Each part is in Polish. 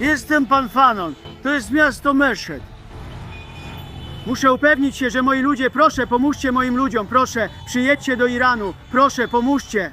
Jestem pan Fanon. To jest miasto Meszed. Muszę upewnić się, że moi ludzie, proszę, pomóżcie moim ludziom, proszę, przyjedźcie do Iranu, proszę, pomóżcie.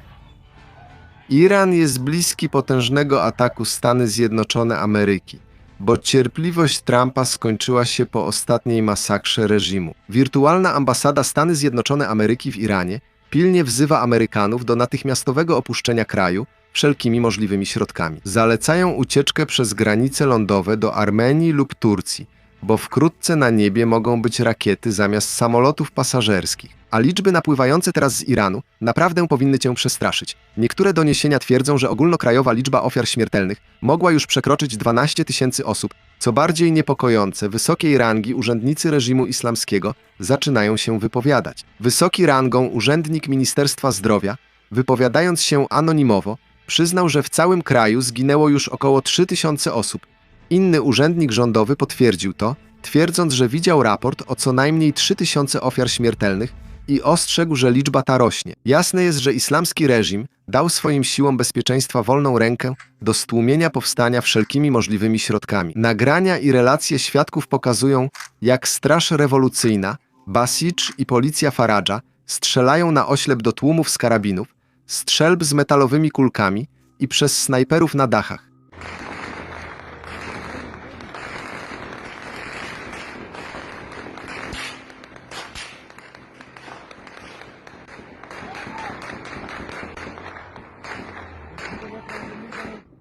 Iran jest bliski potężnego ataku Stany Zjednoczone Ameryki, bo cierpliwość Trumpa skończyła się po ostatniej masakrze reżimu. Wirtualna ambasada Stany Zjednoczone Ameryki w Iranie pilnie wzywa Amerykanów do natychmiastowego opuszczenia kraju wszelkimi możliwymi środkami. Zalecają ucieczkę przez granice lądowe do Armenii lub Turcji, bo wkrótce na niebie mogą być rakiety zamiast samolotów pasażerskich. A liczby napływające teraz z Iranu naprawdę powinny cię przestraszyć. Niektóre doniesienia twierdzą, że ogólnokrajowa liczba ofiar śmiertelnych mogła już przekroczyć 12 tysięcy osób. Co bardziej niepokojące, wysokiej rangi urzędnicy reżimu islamskiego zaczynają się wypowiadać. Wysoki rangą urzędnik Ministerstwa Zdrowia, wypowiadając się anonimowo, przyznał, że w całym kraju zginęło już około 3 tysiące osób. Inny urzędnik rządowy potwierdził to, twierdząc, że widział raport o co najmniej 3000 ofiar śmiertelnych i ostrzegł, że liczba ta rośnie. Jasne jest, że islamski reżim dał swoim siłom bezpieczeństwa wolną rękę do stłumienia powstania wszelkimi możliwymi środkami. Nagrania i relacje świadków pokazują, jak Straż Rewolucyjna, Basicz i policja Faradża strzelają na oślep do tłumów z karabinów, strzelb z metalowymi kulkami i przez snajperów na dachach.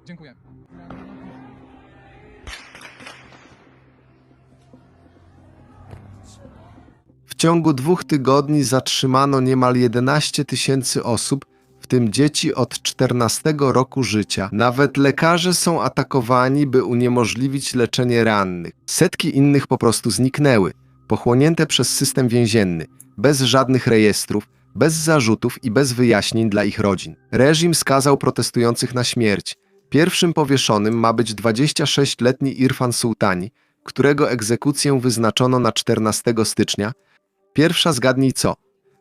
Dziękuję. W ciągu dwóch tygodni zatrzymano niemal 11 tysięcy osób, w tym dzieci od 14 roku życia. Nawet lekarze są atakowani, by uniemożliwić leczenie rannych. Setki innych po prostu zniknęły, pochłonięte przez system więzienny, bez żadnych rejestrów, bez zarzutów i bez wyjaśnień dla ich rodzin. Reżim skazał protestujących na śmierć. Pierwszym powieszonym ma być 26-letni Irfan Sułtani, którego egzekucję wyznaczono na 14 stycznia, Pierwsza zgadnij co.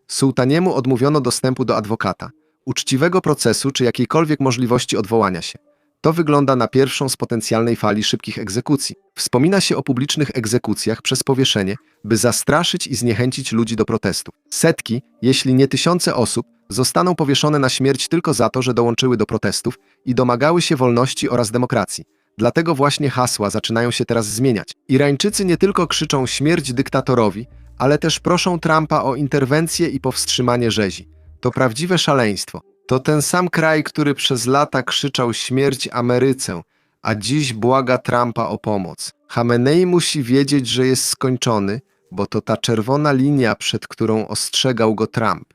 Sułtaniemu odmówiono dostępu do adwokata, uczciwego procesu czy jakiejkolwiek możliwości odwołania się. To wygląda na pierwszą z potencjalnej fali szybkich egzekucji. Wspomina się o publicznych egzekucjach przez powieszenie, by zastraszyć i zniechęcić ludzi do protestów. Setki, jeśli nie tysiące osób, zostaną powieszone na śmierć tylko za to, że dołączyły do protestów i domagały się wolności oraz demokracji. Dlatego właśnie hasła zaczynają się teraz zmieniać. Irańczycy nie tylko krzyczą śmierć dyktatorowi, ale też proszą Trumpa o interwencję i powstrzymanie rzezi. To prawdziwe szaleństwo. To ten sam kraj, który przez lata krzyczał śmierć Ameryce, a dziś błaga Trumpa o pomoc. Hamenei musi wiedzieć, że jest skończony, bo to ta czerwona linia, przed którą ostrzegał go Trump.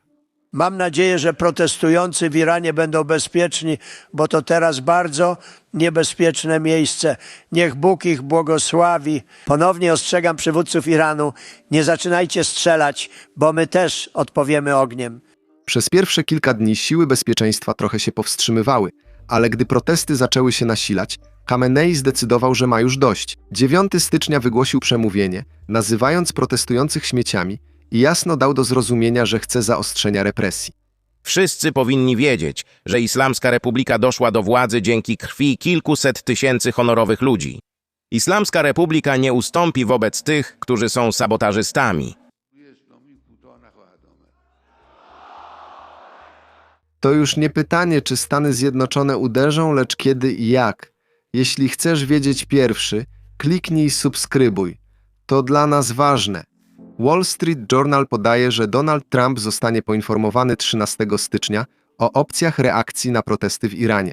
Mam nadzieję, że protestujący w Iranie będą bezpieczni, bo to teraz bardzo niebezpieczne miejsce. Niech Bóg ich błogosławi. Ponownie ostrzegam przywódców Iranu: nie zaczynajcie strzelać, bo my też odpowiemy ogniem. Przez pierwsze kilka dni siły bezpieczeństwa trochę się powstrzymywały, ale gdy protesty zaczęły się nasilać, Khamenei zdecydował, że ma już dość. 9 stycznia wygłosił przemówienie, nazywając protestujących śmieciami i jasno dał do zrozumienia, że chce zaostrzenia represji. Wszyscy powinni wiedzieć, że Islamska Republika doszła do władzy dzięki krwi kilkuset tysięcy honorowych ludzi. Islamska Republika nie ustąpi wobec tych, którzy są sabotażystami. To już nie pytanie, czy Stany Zjednoczone uderzą, lecz kiedy i jak. Jeśli chcesz wiedzieć pierwszy, kliknij subskrybuj. To dla nas ważne. Wall Street Journal podaje, że Donald Trump zostanie poinformowany 13 stycznia o opcjach reakcji na protesty w Iranie.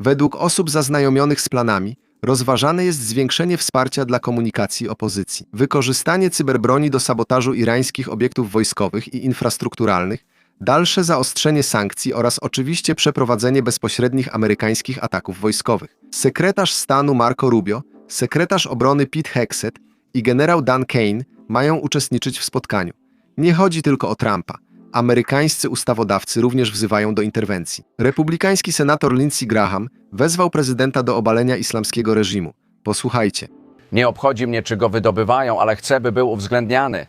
Według osób zaznajomionych z planami, rozważane jest zwiększenie wsparcia dla komunikacji opozycji, wykorzystanie cyberbroni do sabotażu irańskich obiektów wojskowych i infrastrukturalnych, dalsze zaostrzenie sankcji oraz oczywiście przeprowadzenie bezpośrednich amerykańskich ataków wojskowych. Sekretarz stanu Marco Rubio, sekretarz obrony Pete Hexet i generał Dan Kane mają uczestniczyć w spotkaniu. Nie chodzi tylko o Trumpa. Amerykańscy ustawodawcy również wzywają do interwencji. Republikański senator Lindsey Graham wezwał prezydenta do obalenia islamskiego reżimu. Posłuchajcie. Nie obchodzi mnie, czy go wydobywają, ale chcę, by był uwzględniany.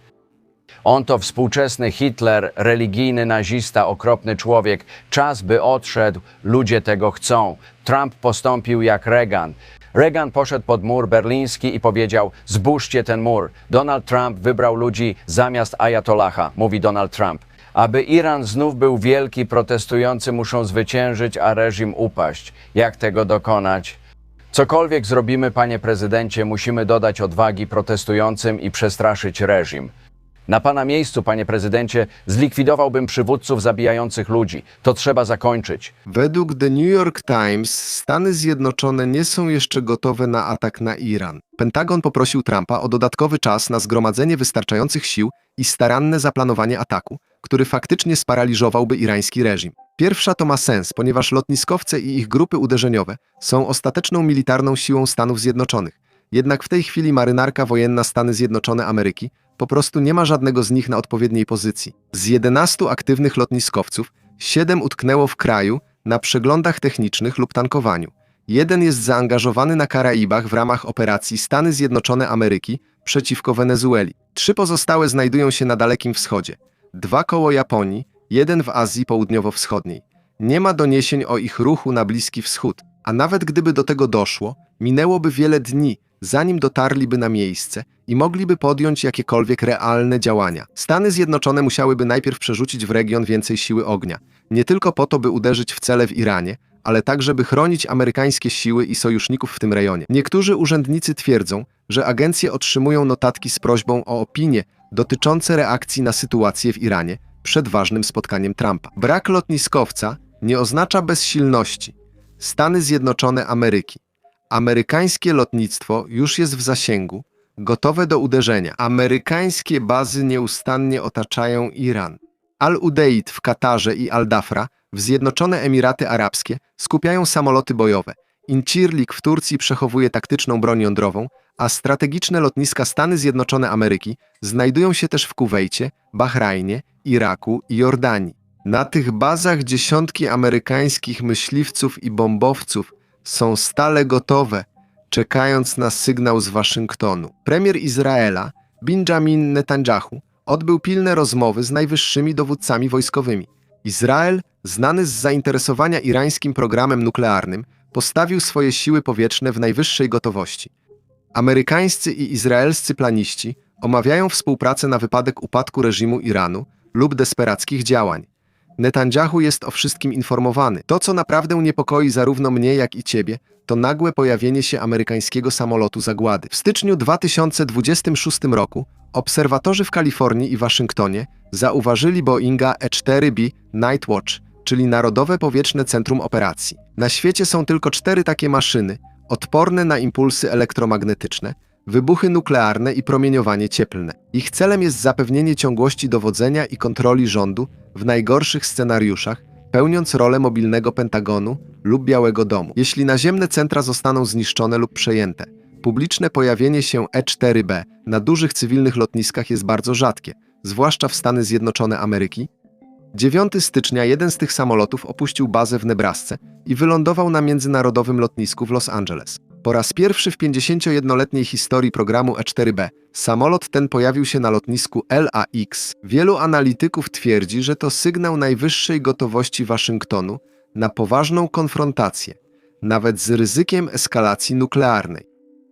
On to współczesny Hitler, religijny nazista, okropny człowiek. Czas, by odszedł, ludzie tego chcą. Trump postąpił jak Reagan. Reagan poszedł pod mur berliński i powiedział: Zbóżcie ten mur. Donald Trump wybrał ludzi zamiast Ayatollaha, mówi Donald Trump. Aby Iran znów był wielki, protestujący muszą zwyciężyć, a reżim upaść. Jak tego dokonać? Cokolwiek zrobimy, panie prezydencie, musimy dodać odwagi protestującym i przestraszyć reżim. Na pana miejscu, panie prezydencie, zlikwidowałbym przywódców zabijających ludzi. To trzeba zakończyć. Według The New York Times Stany Zjednoczone nie są jeszcze gotowe na atak na Iran. Pentagon poprosił Trumpa o dodatkowy czas na zgromadzenie wystarczających sił i staranne zaplanowanie ataku, który faktycznie sparaliżowałby irański reżim. Pierwsza to ma sens, ponieważ lotniskowce i ich grupy uderzeniowe są ostateczną militarną siłą Stanów Zjednoczonych. Jednak w tej chwili marynarka wojenna Stany Zjednoczone Ameryki po prostu nie ma żadnego z nich na odpowiedniej pozycji. Z 11 aktywnych lotniskowców, 7 utknęło w kraju na przeglądach technicznych lub tankowaniu. Jeden jest zaangażowany na Karaibach w ramach operacji Stany Zjednoczone Ameryki przeciwko Wenezueli. Trzy pozostałe znajdują się na Dalekim Wschodzie. Dwa koło Japonii, jeden w Azji Południowo-Wschodniej. Nie ma doniesień o ich ruchu na Bliski Wschód, a nawet gdyby do tego doszło, minęłoby wiele dni, zanim dotarliby na miejsce i mogliby podjąć jakiekolwiek realne działania. Stany Zjednoczone musiałyby najpierw przerzucić w region więcej siły ognia, nie tylko po to, by uderzyć w cele w Iranie, ale także by chronić amerykańskie siły i sojuszników w tym rejonie. Niektórzy urzędnicy twierdzą, że agencje otrzymują notatki z prośbą o opinię dotyczące reakcji na sytuację w Iranie przed ważnym spotkaniem Trumpa. Brak lotniskowca nie oznacza bezsilności. Stany Zjednoczone Ameryki. Amerykańskie lotnictwo już jest w zasięgu, gotowe do uderzenia. Amerykańskie bazy nieustannie otaczają Iran. Al-Udeid w Katarze i Al-Dafra w Zjednoczone Emiraty Arabskie skupiają samoloty bojowe. Incirlik w Turcji przechowuje taktyczną broń jądrową, a strategiczne lotniska Stany Zjednoczone Ameryki znajdują się też w Kuwejcie, Bahrajnie, Iraku i Jordanii. Na tych bazach dziesiątki amerykańskich myśliwców i bombowców są stale gotowe, czekając na sygnał z Waszyngtonu. Premier Izraela, Benjamin Netanyahu, odbył pilne rozmowy z najwyższymi dowódcami wojskowymi. Izrael, znany z zainteresowania irańskim programem nuklearnym, postawił swoje siły powietrzne w najwyższej gotowości. Amerykańscy i izraelscy planiści omawiają współpracę na wypadek upadku reżimu Iranu lub desperackich działań. Netanyahu jest o wszystkim informowany. To, co naprawdę niepokoi zarówno mnie, jak i ciebie, to nagłe pojawienie się amerykańskiego samolotu zagłady. W styczniu 2026 roku obserwatorzy w Kalifornii i Waszyngtonie zauważyli Boeinga E-4B Nightwatch, czyli Narodowe Powietrzne Centrum Operacji. Na świecie są tylko cztery takie maszyny, odporne na impulsy elektromagnetyczne, wybuchy nuklearne i promieniowanie cieplne. Ich celem jest zapewnienie ciągłości dowodzenia i kontroli rządu w najgorszych scenariuszach, pełniąc rolę mobilnego Pentagonu lub Białego Domu. Jeśli naziemne centra zostaną zniszczone lub przejęte, publiczne pojawienie się E-4B na dużych cywilnych lotniskach jest bardzo rzadkie, zwłaszcza w Stany Zjednoczone Ameryki. 9 stycznia jeden z tych samolotów opuścił bazę w Nebrasce i wylądował na międzynarodowym lotnisku w Los Angeles. Po raz pierwszy w 51-letniej historii programu E-4B samolot ten pojawił się na lotnisku LAX. Wielu analityków twierdzi, że to sygnał najwyższej gotowości Waszyngtonu na poważną konfrontację, nawet z ryzykiem eskalacji nuklearnej.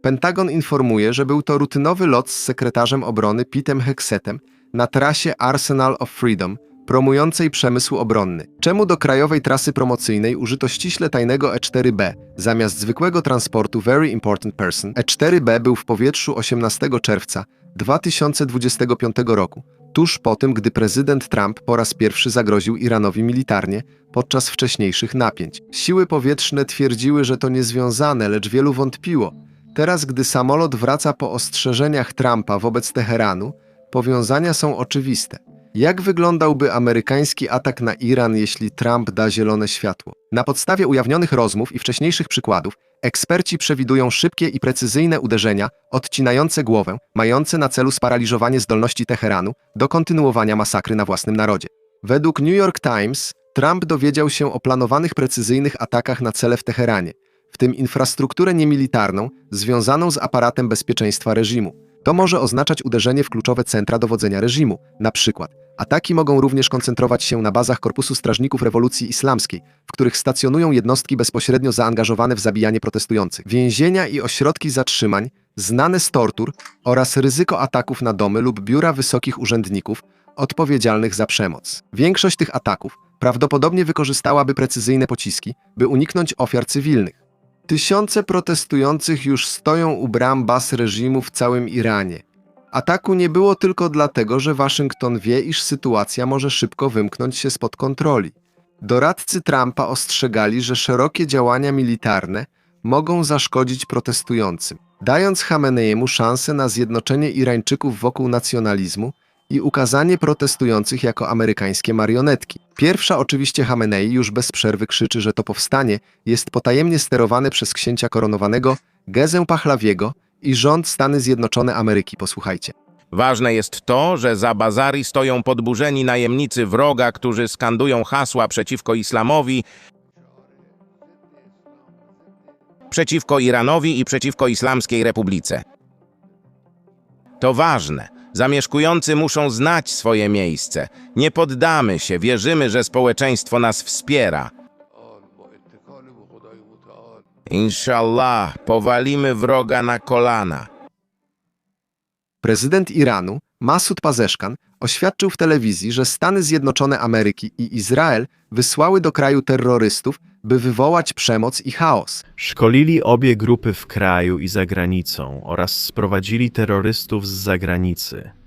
Pentagon informuje, że był to rutynowy lot z sekretarzem obrony Pitem Hexetem na trasie Arsenal of Freedom, promującej przemysł obronny. Czemu do krajowej trasy promocyjnej użyto ściśle tajnego E-4B zamiast zwykłego transportu Very Important Person? E-4B był w powietrzu 18 czerwca 2025 roku, tuż po tym, gdy prezydent Trump po raz pierwszy zagroził Iranowi militarnie podczas wcześniejszych napięć. Siły powietrzne twierdziły, że to niezwiązane, lecz wielu wątpiło. Teraz, gdy samolot wraca po ostrzeżeniach Trumpa wobec Teheranu, powiązania są oczywiste. Jak wyglądałby amerykański atak na Iran, jeśli Trump da zielone światło? Na podstawie ujawnionych rozmów i wcześniejszych przykładów, eksperci przewidują szybkie i precyzyjne uderzenia, odcinające głowę, mające na celu sparaliżowanie zdolności Teheranu do kontynuowania masakry na własnym narodzie. Według New York Times, Trump dowiedział się o planowanych precyzyjnych atakach na cele w Teheranie, w tym infrastrukturę niemilitarną związaną z aparatem bezpieczeństwa reżimu. To może oznaczać uderzenie w kluczowe centra dowodzenia reżimu, na przykład Ataki mogą również koncentrować się na bazach Korpusu Strażników Rewolucji Islamskiej, w których stacjonują jednostki bezpośrednio zaangażowane w zabijanie protestujących. Więzienia i ośrodki zatrzymań, znane z tortur oraz ryzyko ataków na domy lub biura wysokich urzędników odpowiedzialnych za przemoc. Większość tych ataków prawdopodobnie wykorzystałaby precyzyjne pociski, by uniknąć ofiar cywilnych. Tysiące protestujących już stoją u bram baz reżimu w całym Iranie. Ataku nie było tylko dlatego, że Waszyngton wie, iż sytuacja może szybko wymknąć się spod kontroli. Doradcy Trumpa ostrzegali, że szerokie działania militarne mogą zaszkodzić protestującym, dając Hameneiemu szansę na zjednoczenie Irańczyków wokół nacjonalizmu i ukazanie protestujących jako amerykańskie marionetki. Pierwsza oczywiście Hamenei już bez przerwy krzyczy, że to powstanie jest potajemnie sterowane przez księcia koronowanego Gezę Pahlawiego i rząd Stany Zjednoczone Ameryki. Posłuchajcie. Ważne jest to, że za Bazari stoją podburzeni najemnicy wroga, którzy skandują hasła przeciwko islamowi, przeciwko Iranowi i przeciwko Islamskiej Republice. To ważne. Zamieszkujący muszą znać swoje miejsce. Nie poddamy się, wierzymy, że społeczeństwo nas wspiera. Inshallah, powalimy wroga na kolana. Prezydent Iranu, Masud Pazeszkan, oświadczył w telewizji, że Stany Zjednoczone Ameryki i Izrael wysłały do kraju terrorystów, by wywołać przemoc i chaos. Szkolili obie grupy w kraju i za granicą oraz sprowadzili terrorystów z zagranicy.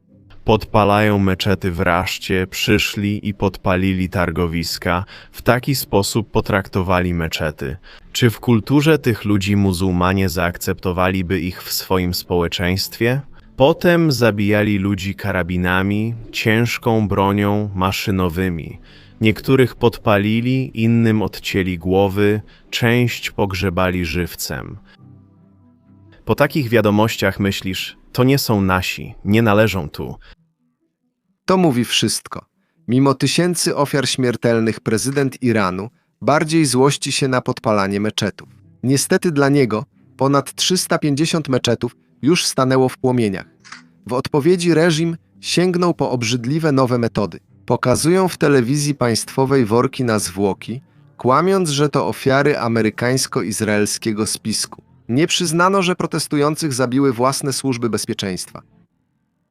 Podpalają meczety w Raszcie, przyszli i podpalili targowiska, w taki sposób potraktowali meczety. Czy w kulturze tych ludzi muzułmanie zaakceptowaliby ich w swoim społeczeństwie? Potem zabijali ludzi karabinami, ciężką bronią, maszynowymi. Niektórych podpalili, innym odcięli głowy, część pogrzebali żywcem. Po takich wiadomościach myślisz, to nie są nasi, nie należą tu. To mówi wszystko. Mimo tysięcy ofiar śmiertelnych prezydent Iranu bardziej złości się na podpalanie meczetów. Niestety dla niego ponad 350 meczetów już stanęło w płomieniach. W odpowiedzi reżim sięgnął po obrzydliwe nowe metody. Pokazują w telewizji państwowej worki na zwłoki, kłamiąc, że to ofiary amerykańsko-izraelskiego spisku. Nie przyznano, że protestujących zabiły własne służby bezpieczeństwa.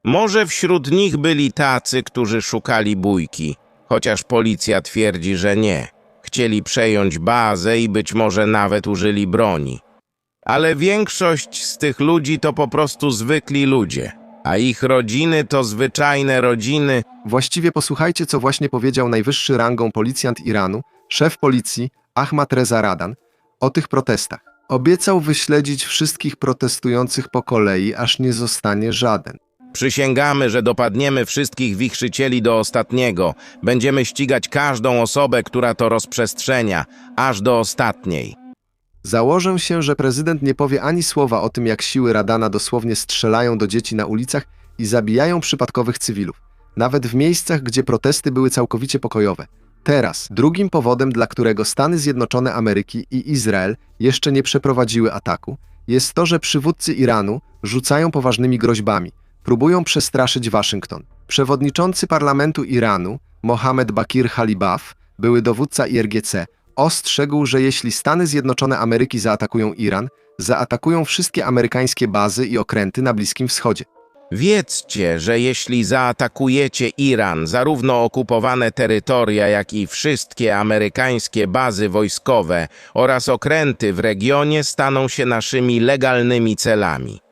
Może wśród nich byli tacy, którzy szukali bójki, chociaż policja twierdzi, że nie. Chcieli przejąć bazę i być może nawet użyli broni. Ale większość z tych ludzi to po prostu zwykli ludzie, a ich rodziny to zwyczajne rodziny. Właściwie posłuchajcie, co właśnie powiedział najwyższy rangą policjant Iranu, szef policji Ahmad Reza Radan, o tych protestach. Obiecał wyśledzić wszystkich protestujących po kolei, aż nie zostanie żaden. Przysięgamy, że dopadniemy wszystkich wichrzycieli do ostatniego. Będziemy ścigać każdą osobę, która to rozprzestrzenia, aż do ostatniej. Założę się, że prezydent nie powie ani słowa o tym, jak siły Radana dosłownie strzelają do dzieci na ulicach i zabijają przypadkowych cywilów, nawet w miejscach, gdzie protesty były całkowicie pokojowe. Teraz, drugim powodem, dla którego Stany Zjednoczone Ameryki i Izrael jeszcze nie przeprowadziły ataku, jest to, że przywódcy Iranu rzucają poważnymi groźbami, próbują przestraszyć Waszyngton. Przewodniczący parlamentu Iranu, Mohamed Bakir Halibaf, były dowódca IRGC, ostrzegł, że jeśli Stany Zjednoczone Ameryki zaatakują Iran, zaatakują wszystkie amerykańskie bazy i okręty na Bliskim Wschodzie. Wiedzcie, że jeśli zaatakujecie Iran, zarówno okupowane terytoria, jak i wszystkie amerykańskie bazy wojskowe oraz okręty w regionie staną się naszymi legalnymi celami.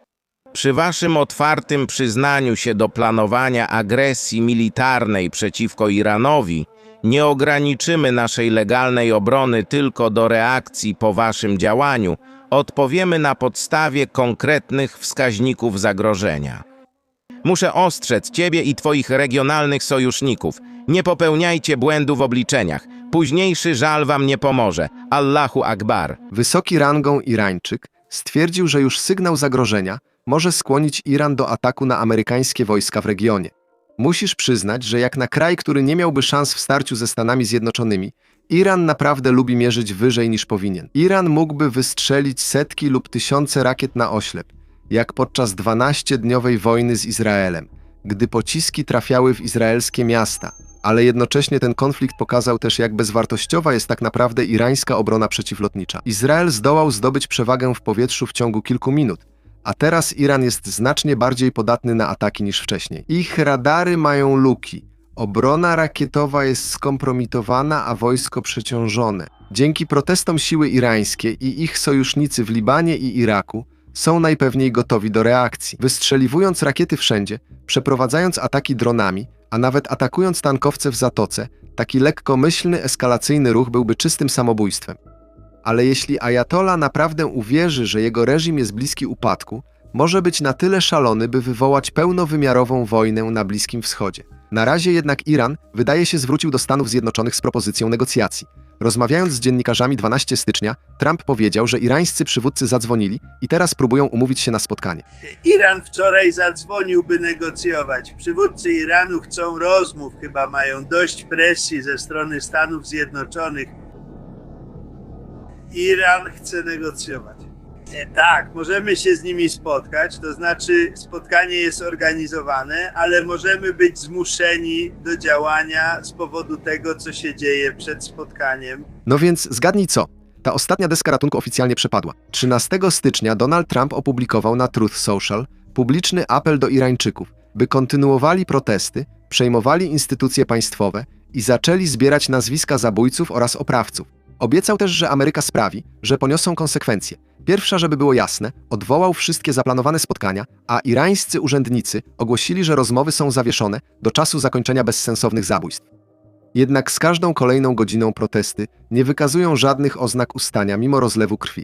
Przy waszym otwartym przyznaniu się do planowania agresji militarnej przeciwko Iranowi, nie ograniczymy naszej legalnej obrony tylko do reakcji po waszym działaniu, odpowiemy na podstawie konkretnych wskaźników zagrożenia. Muszę ostrzec ciebie i twoich regionalnych sojuszników. Nie popełniajcie błędu w obliczeniach. Późniejszy żal wam nie pomoże. Allahu Akbar. Wysoki rangą Irańczyk stwierdził, że już sygnał zagrożenia może skłonić Iran do ataku na amerykańskie wojska w regionie. Musisz przyznać, że jak na kraj, który nie miałby szans w starciu ze Stanami Zjednoczonymi, Iran naprawdę lubi mierzyć wyżej niż powinien. Iran mógłby wystrzelić setki lub tysiące rakiet na oślep, jak podczas 12-dniowej wojny z Izraelem, gdy pociski trafiały w izraelskie miasta. Ale jednocześnie ten konflikt pokazał też, jak bezwartościowa jest tak naprawdę irańska obrona przeciwlotnicza. Izrael zdołał zdobyć przewagę w powietrzu w ciągu kilku minut, a teraz Iran jest znacznie bardziej podatny na ataki niż wcześniej. Ich radary mają luki, obrona rakietowa jest skompromitowana, a wojsko przeciążone. Dzięki protestom siły irańskie i ich sojusznicy w Libanie i Iraku są najpewniej gotowi do reakcji. Wystrzeliwując rakiety wszędzie, przeprowadzając ataki dronami, a nawet atakując tankowce w zatoce, taki lekkomyślny, eskalacyjny ruch byłby czystym samobójstwem. Ale jeśli Ajatola naprawdę uwierzy, że jego reżim jest bliski upadku, może być na tyle szalony, by wywołać pełnowymiarową wojnę na Bliskim Wschodzie. Na razie jednak Iran wydaje się zwrócił do Stanów Zjednoczonych z propozycją negocjacji. Rozmawiając z dziennikarzami 12 stycznia, Trump powiedział, że irańscy przywódcy zadzwonili i teraz próbują umówić się na spotkanie. Iran wczoraj zadzwonił, by negocjować. Przywódcy Iranu chcą rozmów, chyba mają dość presji ze strony Stanów Zjednoczonych. Iran chce negocjować. E, Tak, możemy się z nimi spotkać, to znaczy spotkanie jest organizowane, ale możemy być zmuszeni do działania z powodu tego, co się dzieje przed spotkaniem. No więc zgadnij co? Ta ostatnia deska ratunku oficjalnie przepadła. 13 stycznia Donald Trump opublikował na Truth Social publiczny apel do Irańczyków, by kontynuowali protesty, przejmowali instytucje państwowe i zaczęli zbierać nazwiska zabójców oraz oprawców. Obiecał też, że Ameryka sprawi, że poniosą konsekwencje. Pierwsza, żeby było jasne, odwołał wszystkie zaplanowane spotkania, a irańscy urzędnicy ogłosili, że rozmowy są zawieszone do czasu zakończenia bezsensownych zabójstw. Jednak z każdą kolejną godziną protesty nie wykazują żadnych oznak ustania mimo rozlewu krwi.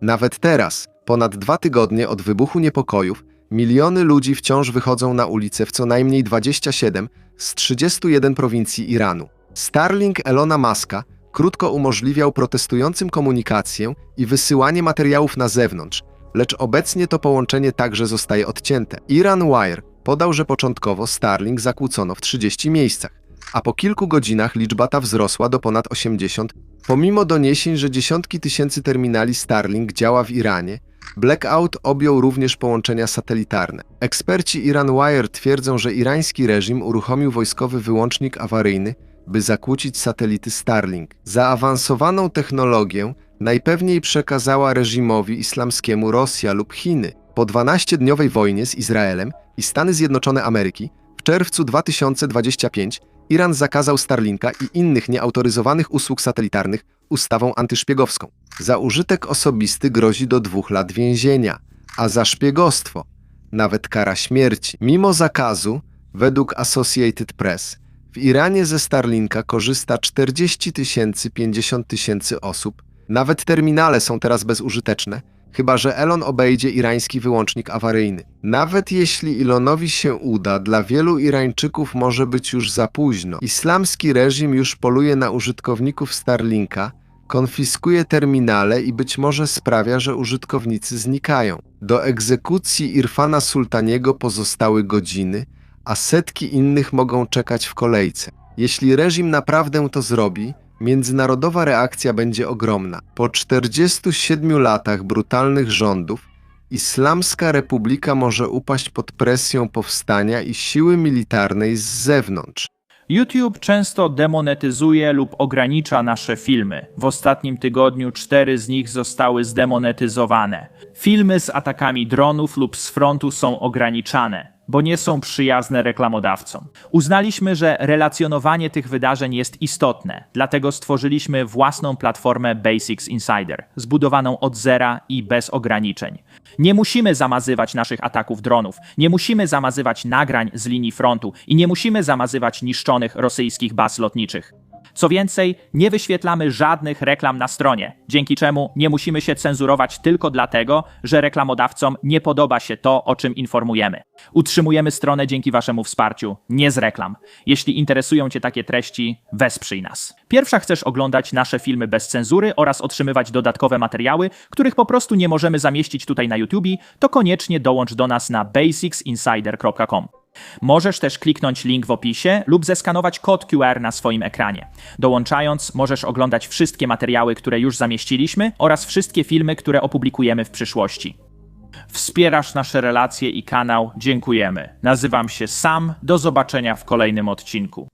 Nawet teraz, ponad dwa tygodnie od wybuchu niepokojów, miliony ludzi wciąż wychodzą na ulice w co najmniej 27 z 31 prowincji Iranu. Starlink Elona Muska krótko umożliwiał protestującym komunikację i wysyłanie materiałów na zewnątrz, lecz obecnie to połączenie także zostaje odcięte. Iran Wire podał, że początkowo Starlink zakłócono w 30 miejscach, a po kilku godzinach liczba ta wzrosła do ponad 80. Pomimo doniesień, że dziesiątki tysięcy terminali Starlink działa w Iranie, blackout objął również połączenia satelitarne. Eksperci Iran Wire twierdzą, że irański reżim uruchomił wojskowy wyłącznik awaryjny, by zakłócić satelity Starlink. Zaawansowaną technologię najpewniej przekazała reżimowi islamskiemu Rosja lub Chiny. Po 12-dniowej wojnie z Izraelem i Stany Zjednoczone Ameryki w czerwcu 2025 Iran zakazał Starlinka i innych nieautoryzowanych usług satelitarnych ustawą antyszpiegowską. Za użytek osobisty grozi do dwóch lat więzienia, a za szpiegostwo nawet kara śmierci. Mimo zakazu, według Associated Press, w Iranie ze Starlinka korzysta 40 tysięcy, 50 tysięcy osób. Nawet terminale są teraz bezużyteczne, chyba że Elon obejdzie irański wyłącznik awaryjny. Nawet jeśli Elonowi się uda, dla wielu Irańczyków może być już za późno. Islamski reżim już poluje na użytkowników Starlinka, konfiskuje terminale i być może sprawia, że użytkownicy znikają. Do egzekucji Irfana Sultaniego pozostały godziny, a setki innych mogą czekać w kolejce. Jeśli reżim naprawdę to zrobi, międzynarodowa reakcja będzie ogromna. Po 47 latach brutalnych rządów, Islamska Republika może upaść pod presją powstania i siły militarnej z zewnątrz. YouTube często demonetyzuje lub ogranicza nasze filmy. W ostatnim tygodniu cztery z nich zostały zdemonetyzowane. Filmy z atakami dronów lub z frontu są ograniczane, bo nie są przyjazne reklamodawcom. Uznaliśmy, że relacjonowanie tych wydarzeń jest istotne, dlatego stworzyliśmy własną platformę Basics Insider, zbudowaną od zera i bez ograniczeń. Nie musimy zamazywać naszych ataków dronów, nie musimy zamazywać nagrań z linii frontu i nie musimy zamazywać niszczonych rosyjskich baz lotniczych. Co więcej, nie wyświetlamy żadnych reklam na stronie, dzięki czemu nie musimy się cenzurować tylko dlatego, że reklamodawcom nie podoba się to, o czym informujemy. Utrzymujemy stronę dzięki Waszemu wsparciu, nie z reklam. Jeśli interesują Cię takie treści, wesprzyj nas. Pierwsza chcesz oglądać nasze filmy bez cenzury oraz otrzymywać dodatkowe materiały, których po prostu nie możemy zamieścić tutaj na YouTube, to koniecznie dołącz do nas na basicsinsider.com. Możesz też kliknąć link w opisie lub zeskanować kod QR na swoim ekranie. Dołączając, możesz oglądać wszystkie materiały, które już zamieściliśmy oraz wszystkie filmy, które opublikujemy w przyszłości. Wspierasz nasze relacje i kanał. Dziękujemy. Nazywam się Sam. Do zobaczenia w kolejnym odcinku.